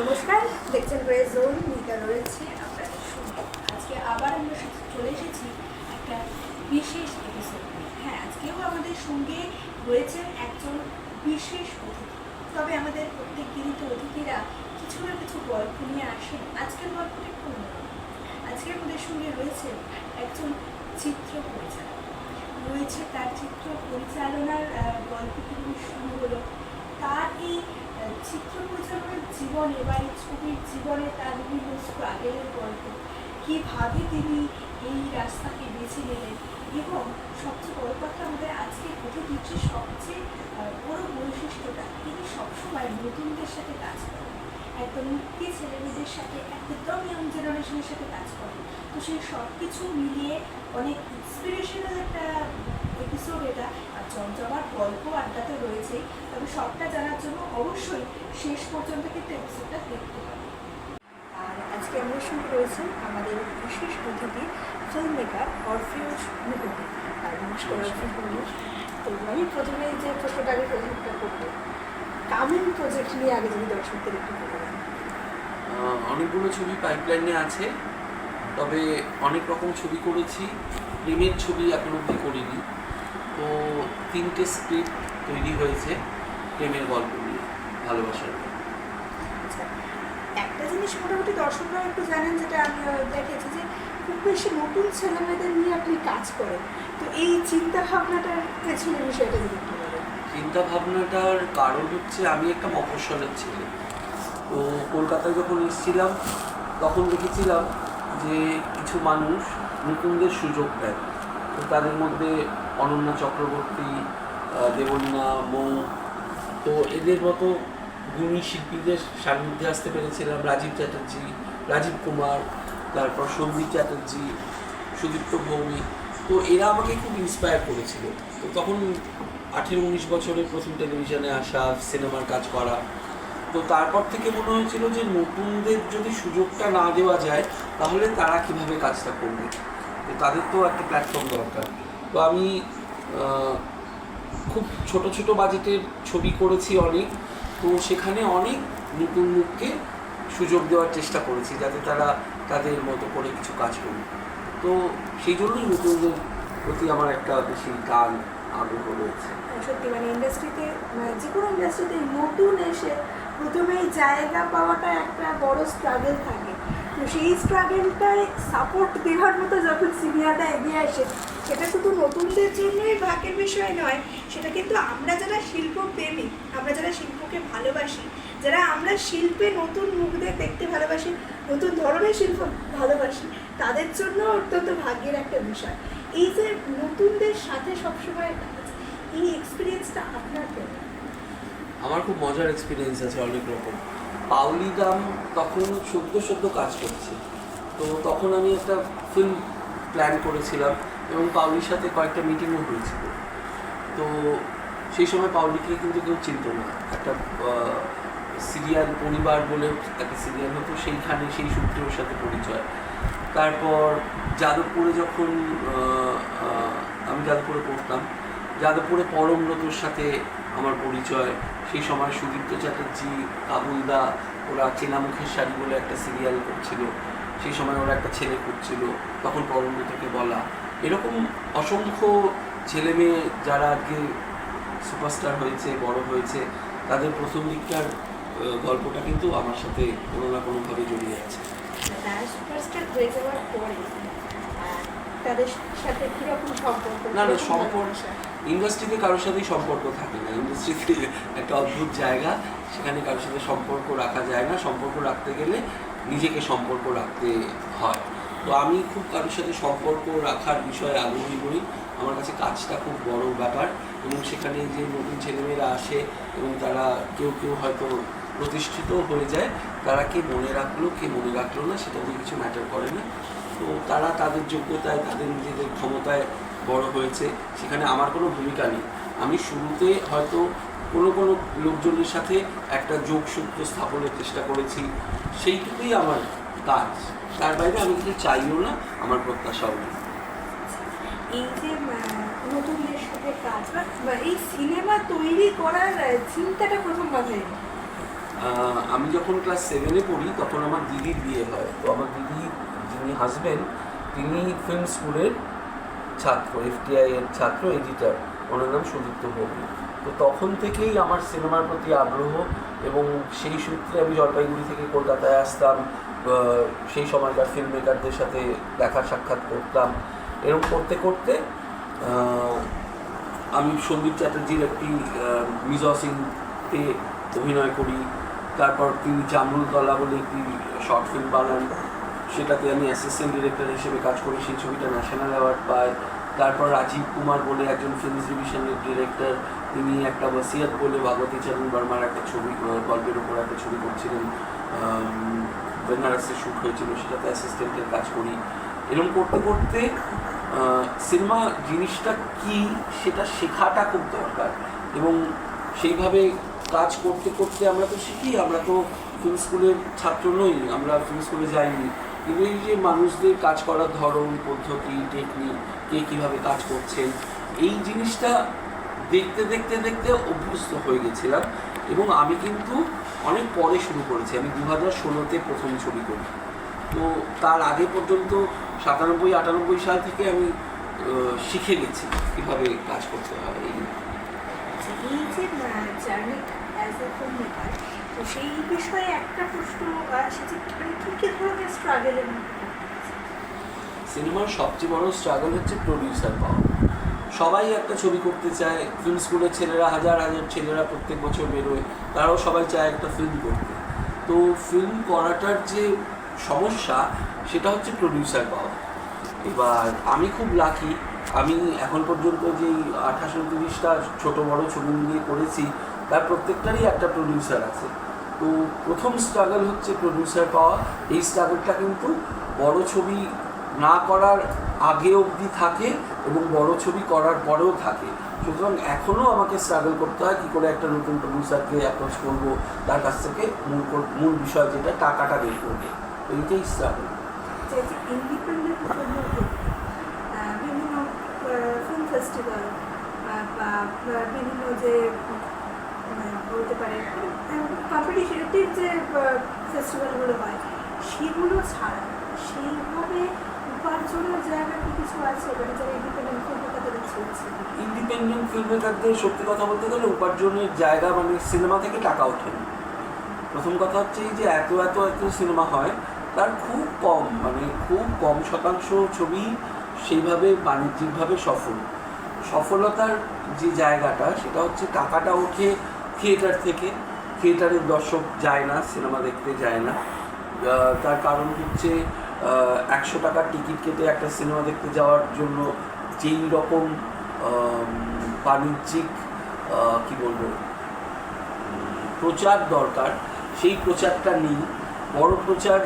নমস্কার দেখছেন grey zone Mita রয়েছে আপনাদের আজকে আবার আমরা চলে এসেছি একটা বিশেষ এপিসোড হ্যাঁ আজকেও আমাদের সঙ্গে রয়েছেন একজন বিশেষ অতিথি। তবে আমাদের প্রত্যেক দিনই তো অতিথিরা কিছু না কিছু গল্প নিয়ে আসেন। আজকের গল্পটা একটু আজকে আমাদের সঙ্গে রয়েছেন একজন চিত্র পরিচালক। রয়েছে তার চিত্র পরিচালনার আহ, গল্প কীভাবে শুরু হলো তার এই চিত্র পরিচালনার জীবনে বা এই ছবির জীবনে তার বিভিন্ন স্ট্রাগেলের গল্প কীভাবে তিনি এই রাস্তাকে বেছে নিলেন এবং সবচেয়ে বড় কথা আমাদের আজকে অতিথির যে সবচেয়ে বড় বৈশিষ্ট্যটা, তিনি সবসময় নতুনদের সাথে কাজ করেন। একদম মুক্তি ছেলেমেয়েদের সাথে, একদম ইয়ং জেনারেশনের সাথে কাজ করেন। তো সেই সব কিছু মিলিয়ে অনেক ইন্সপিরেশনাল একটা এপিসোড এটা। চমচমার গল্প আড্ডাতে রয়েছেই তবে সবটা জানার জন্য অবশ্যই শেষ পর্যন্ত কিন্তু এপিসোডটা দেখতে হবে আর আজকে আমাদের সঙ্গে রয়েছেন আমাদের বিশেষ অতিথি ফিল্ম মেকার অরফিউজ মুখোপাধ্যায় আর নমস্কার অরফিউজ তো আমি প্রথমে যে প্রশ্নটা আগে প্রজেক্টটা করব কামিং প্রজেক্ট নিয়ে আগে যদি দর্শকদের একটু বলবেন অনেকগুলো ছবি পাইপলাইনে আছে তবে অনেক রকম ছবি করেছি প্রেমের ছবি এখন অব্দি করিনি। তো তিনটে স্ক্রিপ্ট তৈরি হয়েছে প্রেমের গল্প নিয়ে ভালোবাসার। আচ্ছা একটা জিনিস মোটামুটি দর্শকরা একটু জানেন যেটা আমি দেখেছি যে খুব বেশি নতুন ছেলেমেয়েদের নিয়ে আপনি কাজ করেন। তো এই চিন্তা ভাবনাটার পেছনে বিষয়টা যদি চিন্তা ভাবনাটার কারণ হচ্ছে আমি একটা মফস্বলের ছেলে। তো কলকাতায় যখন এসেছিলাম তখন দেখেছিলাম যে কিছু মানুষ নতুনদের সুযোগ দেয় তাদের মধ্যে অনন্যা চক্রবর্তী দেবন্যা মৌ, তো এদের মতো গুণী শিল্পীদের সান্নিধ্যে আসতে পেরেছিলাম রাজীব চ্যাটার্জি, রাজীব কুমার, তারপর সন্দীপ চ্যাটার্জি, সুদীপ্ত ভৌমিক। তো এরা আমাকে খুব ইন্সপায়ার করেছিল। তো তখন আঠেরো উনিশ বছরে প্রথম টেলিভিশনে আসা সিনেমার কাজ করা। তো তারপর থেকে মনে হয়েছিল যে নতুনদের যদি সুযোগটা না দেওয়া যায়, তাহলে তারা কীভাবে কাজটা করবে? তাদের তো একটা প্ল্যাটফর্ম দরকার। তো আমি খুব ছোট ছোট বাজেটের ছবি করেছি অনেক। তো সেখানে অনেক নতুন মুখকে সুযোগ দেওয়ার চেষ্টা করেছি যাতে তারা তাদের মতো করে কিছু কাজ করুক। তো সেই জন্যই নতুনদের প্রতি আমার একটা বেশি টান আগ্রহ রয়েছে। হ্যাঁ, সত্যি মানে ইন্ডাস্ট্রিতে যে কোনো ইন্ডাস্ট্রিতে নতুন এসে প্রথমেই জায়গা পাওয়াটা একটা বড় স্ট্রাগল থাকে। তো সেই স্ট্রাগলটায় সাপোর্ট দেওয়ার মতো যখন সিনিয়ররা এগিয়ে আসে, সেটা শুধু নতুনদের জন্যই ভাগ্যের বিষয় নয়, সেটা কিন্তু আমরা যারা শিল্প প্রেমী আমরা যারা শিল্পকে ভালোবাসি, যারা আমরা শিল্পে নতুন মুখদের দেখতে ভালোবাসি, নতুন ধরনের শিল্প ভালোবাসি, তাদের জন্য অত্যন্ত ভাগ্যের একটা বিষয়। এই যে নতুনদের সাথে সবসময় এই এক্সপিরিয়েন্সটা আপনার আমার খুব মজার এক্সপিরিয়েন্স আছে অনেক রকম। পাউলি দাম তখন সদ্য সদ্য কাজ করছে। তো তখন আমি একটা ফিল্ম প্ল্যান করেছিলাম এবং পাউলির সাথে কয়েকটা মিটিংও হয়েছিল। তো সেই সময় পাউলিকে কিন্তু কেউ চিনত না। একটা সিরিয়াল পরিবার বলে একটা সিরিয়াল হতো, সেইখানে সেই সূত্রে ওর সাথে পরিচয়। তারপর যাদবপুরে যখন আমি যাদবপুরে পড়তাম, যাদবপুরে পরমব্রতর সাথে আমার পরিচয় সেই সময় সুদীপ্ত চ্যাটার্জি কাবুলদা ওরা চেনা মুখের শাড়ি বলে একটা সিরিয়াল করছিল। সেই সময় ওরা একটা ছেলে করছিল তখন পরমব্রতকে বলা। এরকম অসংখ্য ছেলে মেয়ে যারা আজকে সুপারস্টার হয়েছে বড় হয়েছে তাদের প্রথম দিককার গল্পটা কিন্তু আমার সাথে কোনো না কোনোভাবে জড়িয়ে আছে। তারা সুপারস্টার হয়ে যাওয়ার পরে তাদের সাথে কীরকম সম্পর্ক? না, না, সম্পর্ক- ভালোবাসা? ইন্ডাস্ট্রিতে কারোর সাথেই সম্পর্ক থাকে না। ইন্ডাস্ট্রিতে একটা অদ্ভুত জায়গা, সেখানে কারোর সাথে সম্পর্ক রাখা যায় না। সম্পর্ক রাখতে গেলে নিজেকে সম্পর্ক রাখতে হয়। তো আমি খুব কারোর সাথে সম্পর্ক রাখার বিষয়ে আগ্রহী নই আমার কাছে কাজটা খুব বড় ব্যাপার এবং সেখানে যে নতুন ছেলেমেয়েরা আসে এবং তারা কেউ কেউ হয়তো প্রতিষ্ঠিত হয়ে যায়, তারা কে মনে রাখল, কে মনে রাখল না, সেটা কিছু ম্যাটার করে না। তো তারা তাদের যোগ্যতায়, তাদের নিজেদের ক্ষমতায় বড় হয়েছে সেখানে আমার কোনো ভূমিকা নেই। আমি শুরুতে হয়তো কোনো কোনো লোকজনের সাথে একটা যোগসূত্র স্থাপনের চেষ্টা করেছি সেইটুকুই আমার কাজ। তার বাইরে আমি কিছু চাইও না আমার প্রত্যাশাও নেই। এই যে আহ, নতুনদের সাথে কাজ বা এই সিনেমা তৈরি করার চিন্তাটা প্রথম মাথায় আমি যখন ক্লাস সেভেনে পড়ি তখন আমার দিদির বিয়ে হয়। তো আমার দিদি যিনি হাজবেন্ড তিনি ফিল্ম স্কুলের ছাত্র, এফটিআই এর ছাত্র, এডিটার। ওনার নাম সুদীপ্ত ভৌমিক। তো তখন থেকেই আমার সিনেমার প্রতি আগ্রহ এবং সেই সূত্রে আমি জলপাইগুড়ি থেকে কলকাতায় আসতাম সেই সময়কার ফিল্ম মেকারদের সাথে দেখা সাক্ষাৎ করতাম। এরকম করতে করতে আমি সন্দীপ চ্যাটার্জির একটি মিজসিংতে অভিনয় করি। তারপর তিনি জামরুলতলা বলে একটি শর্ট ফিল্ম বানান। সেটাতে আমি অ্যাসিস্ট্যান্ট ডিরেক্টর হিসেবে কাজ করি, সেই ছবিটা ন্যাশনাল অ্যাওয়ার্ড পায়। তারপর রাজীব কুমার বলে একজন ফিল্ম ডিভিশনের ডিরেক্টর তিনি একটা ওয়াসিয়াত বলে ভগবতী চরণ বর্মার একটা ছবি গল্পের উপর একটা ছবি করছিলেন। বেনারসে শ্যুট হয়েছিল, সেটাতে অ্যাসিস্ট্যান্টের কাজ করি। এরকম করতে করতে সিনেমা জিনিসটা কি, সেটা শেখাটা খুব দরকার। এবং সেইভাবে কাজ করতে করতে আমরা তো শিখি, আমরা তো ফিল্ম স্কুলের ছাত্র নই, আমরা ফিল্ম স্কুলে যাইনি। এই যে মানুষদের কাজ করার ধরন পদ্ধতি টেকনিক কে কীভাবে কাজ করছেন এই জিনিসটা দেখতে দেখতে দেখতে অভ্যস্ত হয়ে গেছিলাম। এবং আমি কিন্তু অনেক পরে শুরু করেছি। আমি দু হাজার ষোলোতে প্রথম ছবি করি। তো তার আগে পর্যন্ত সাতানব্বই আটানব্বই সাল থেকে আমি শিখে গেছি কীভাবে কাজ করতে হয়। এই আচ্ছা, যে journey as a film maker তো সেই বিষয়ে একটা প্রশ্ন মানে কী কী ধরনের সিনেমার সবচেয়ে বড় স্ট্রাগল হচ্ছে প্রডিউসার পাওয়া। সবাই একটা ছবি করতে চায় ফিল্ম স্কুলের ছেলেরা, হাজার হাজার ছেলেরা প্রত্যেক বছর বেরোয়, তারাও সবাই চায় একটা ফিল্ম করতে। তো ফিল্ম করাটার যে সমস্যা, সেটা হচ্ছে প্রডিউসার পাওয়া। এবার আমি খুব লাকি আমি এখন পর্যন্ত যেই আঠাশ উনত্রিশটা ছোটো বড় ছবি নিয়ে করেছি, তার প্রত্যেকটারই একটা প্রডিউসার আছে। তো প্রথম স্ট্রাগল হচ্ছে প্রডিউসার পাওয়া। এই স্ট্রাগলটা কিন্তু বড় ছবি না করার আগে অবধি থাকে এবং বড় ছবি করার পরেও থাকে। সুতরাং এখনও আমাকে স্ট্রাগল করতে হয় কী করে একটা নতুন প্রডিউসারকে অ্যাপ্রোচ করব, তার কাছ থেকে মূল মূল বিষয় যেটা, টাকাটা বের করবে। এইটাই স্ট্রাগল যে বিভিন্ন ফিল্ম ফেস্টিভ্যাল বা বিভিন্ন যে বলতে পারে। কম্পিটিটিভ যে ফেস্টিভ্যালগুলো হয়, সেগুলো ছাড়া সেইভাবে উপার্জনের জায়গা কিছু আছে? মানে যারা ইন্ডিপেন্ডেন্ট ফিল্ম ইন্ডিপেন্ডেন্ট ফিল্মমেকারদের সত্যি কথা বলতে গেলে উপার্জনের জায়গা মানে সিনেমা থেকে টাকা ওঠে প্রথম কথা হচ্ছে এই যে এত এত এত সিনেমা হয়, তার খুব কম মানে খুব কম শতাংশ ছবি সেইভাবে বাণিজ্যিকভাবে সফল। সফলতার যে জায়গাটা, সেটা হচ্ছে টাকাটা ওঠে থিয়েটার থেকে, থিয়েটারের দর্শক যায় না, সিনেমা দেখতে যায় না। তার কারণ হচ্ছে একশো টাকার টিকিট কেটে একটা সিনেমা দেখতে যাওয়ার জন্য যেই রকম বাণিজ্যিক কি বলব, প্রচার দরকার, সেই প্রচারটা নেই। বড় প্রচার,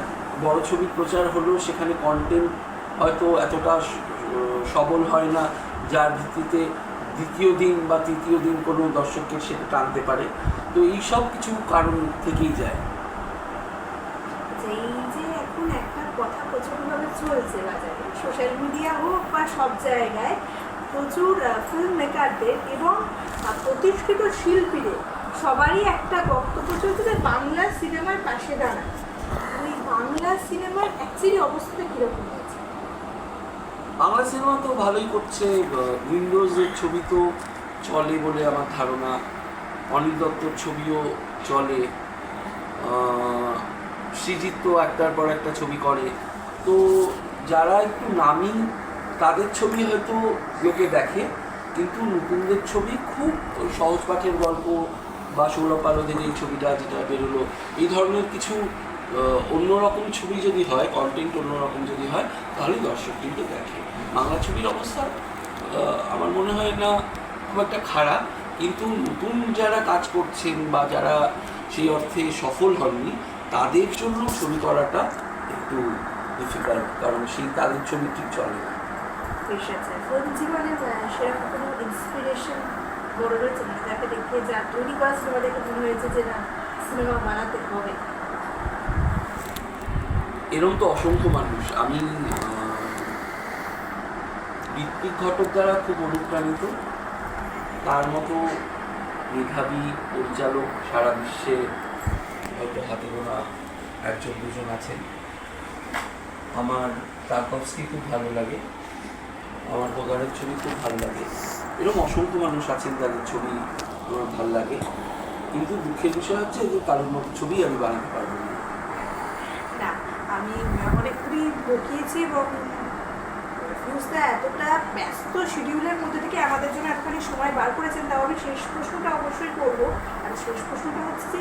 বড় ছবির প্রচার হলেও সেখানে কন্টেন্ট হয়তো এতটা সবল হয় না, যার ভিত্তিতে দ্বিতীয় দিন বা তৃতীয় দিন কোনো দর্শককে সেটা টানতে পারে। তো এই সব কিছু কারণ থেকেই যায়। যে এই যে এখন একটা কথা প্রচুরভাবে চলছে বাজারে, সোশ্যাল মিডিয়া হোক বা সব জায়গায়, প্রচুর ফিল্ম মেকারদের এবং প্রতিষ্ঠিত শিল্পীদের সবারই একটা বক্তব্য চলছে যে বাংলা সিনেমার পাশে দাঁড়ায় বাংলা সিনেমার অ্যাকচুয়ালি অবস্থাটা কীরকম? বাংলা সিনেমা তো ভালোই করছে। উইন্ডোজের ছবি তো চলে বলে আমার ধারণা। অনিল দত্তর ছবিও চলে। সৃজিত তো একটার পর একটা ছবি করে। তো যারা একটু নামি, তাদের ছবি হয়তো লোকে দেখে, কিন্তু নতুনদের ছবি খুব সহজ পাঠের গল্প বা সৌরভ পালদের এই ছবিটা যেটা বেরোলো, এই ধরনের কিছু অন্যরকম ছবি যদি হয় কন্টেন্ট অন্যরকম যদি হয়, তাহলে দর্শক কিন্তু দেখে। বাংলা ছবির অবস্থা আমার মনে হয় না খুব একটা খারাপ, কিন্তু নতুন যারা কাজ করছেন বা যারা সেই অর্থে সফল হননি, তাদের জন্য ছবি করাটা একটু ডিফিকাল্ট কারণ সেই তাদের ছবি ঠিক চলে না। দেখে সিনেমা দেখে মনে হয়েছে যে না সিনেমা বানাতে হবে। এরকম তো অসংখ্য মানুষ। আমি ঋত্বিক ঘটক দ্বারা খুব অনুপ্রাণিত। তার মতো মেধাবী পরিচালক সারা বিশ্বে হয়তো হাতে গোনা একজন, দুজন আছেন। আমার টার্কভস্কি খুব ভালো লাগে। আমার বোগারের ছবি খুব ভালো লাগে। এরকম অসংখ্য মানুষ আছেন তাদের ছবি আমার ভালো লাগে। কিন্তু দুঃখের বিষয় হচ্ছে যে কারোর মতো ছবি আমি বানাতে পারব না না আমি অনেকগুলি বকিয়েছি এবং ফিউজদা এতটা ব্যস্ত শিডিউলের মধ্যে থেকে আমাদের জন্য এতখানি সময় বার করেছেন তাও আমি শেষ প্রশ্নটা অবশ্যই করব। আর শেষ প্রশ্নটা হচ্ছে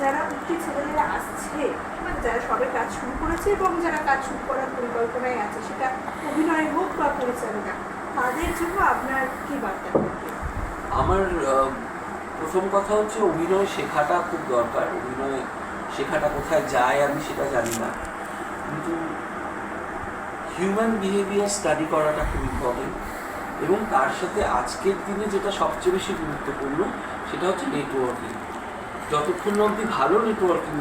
যারা উঠতি ছেলেমেয়েরা আসছে মানে যারা সবে কাজ শুরু করেছে এবং যারা কাজ শুরু করার পরিকল্পনায় আছে, সেটা অভিনয় হোক বা পরিচালনা, তাদের জন্য আপনার কি বার্তা আমার প্রথম কথা হচ্ছে অভিনয় শেখাটা খুব দরকার। অভিনয় শেখাটা কোথায় যায় আমি সেটা জানি না। হিউম্যান বিহেভিয়ার স্টাডি করাটা খুব ইম্পর্টেন্ট এবং তার সাথে আজকের দিনে যেটা সবচেয়ে বেশি গুরুত্বপূর্ণ সেটা হচ্ছে নেটওয়ার্কিং যতক্ষণ অবধি ভালো নেটওয়ার্কিং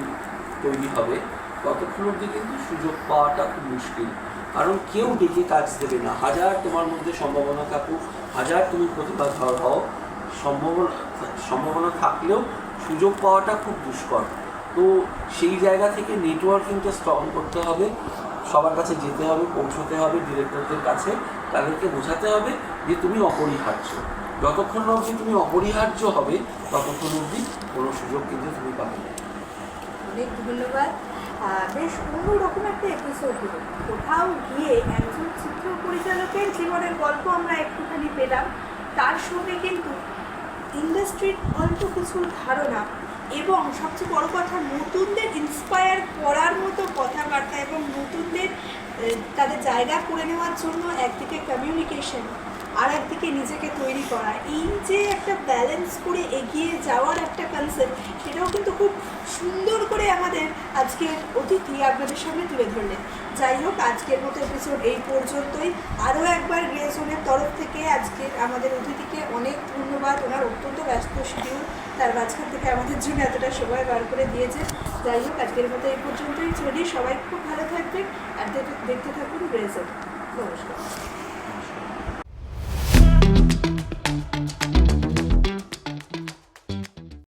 তৈরি হবে, ততক্ষণ অবধি কিন্তু সুযোগ পাওয়াটা খুব মুশকিল। কারণ কেউ ডেকে কাজ দেবে না। হাজার তোমার মধ্যে সম্ভাবনা থাকুক, হাজার তুমি প্রতিভাধর হও, সম্ভাবনা সম্ভাবনা থাকলেও সুযোগ পাওয়াটা খুব দুষ্কর। তো সেই জায়গা থেকে নেটওয়ার্কিংটা স্ট্রং করতে হবে। সবার কাছে যেতে হবে, পৌঁছতে হবে ডিরেক্টরদের কাছে তাদেরকে বোঝাতে হবে যে তুমি অপরিহার্য। যতক্ষণ অবধি তুমি অপরিহার্য হবে, ততক্ষণ অবধি কোনো সুযোগ কিন্তু তুমি পাবে না। অনেক ধন্যবাদ। বেশ অন্যরকম একটা এপিসোড হলো। কোথাও গিয়ে একজন চিত্র পরিচালকের জীবনের গল্প আমরা একটুখানি পেলাম। তার সঙ্গে কিন্তু ইন্ডাস্ট্রির অল্প কিছু ধারণা এবং সবচেয়ে বড় কথা, নতুনদের ইন্সপায়ার করার মতো কথাবার্তা এবং নতুনদের তাদের জায়গা করে নেওয়ার জন্য একদিকে কমিউনিকেশন আর একদিকে নিজেকে তৈরি করা। এই যে একটা ব্যালেন্স করে এগিয়ে যাওয়ার একটা কনসেপ্ট সেটাও কিন্তু খুব সুন্দর করে আমাদের আজকের অতিথি আপনাদের সামনে তুলে ধরলেন। যাই হোক, আজকের মতো এপিসোড এই পর্যন্তই। আরও একবার গ্রেজনের তরফ থেকে আজকের আমাদের অতিথিকে অনেক ধন্যবাদ। ওনার অত্যন্ত ব্যস্ত শিডিউল তার মাঝখান থেকে আমাদের জন্য এতটা সময় বার করে দিয়েছে। যাই হোক, আজকের মতো এই পর্যন্তই। চলি সবাই খুব ভালো থাকবেন। আর দেখতে থাকুন গ্রেজন। নমস্কার।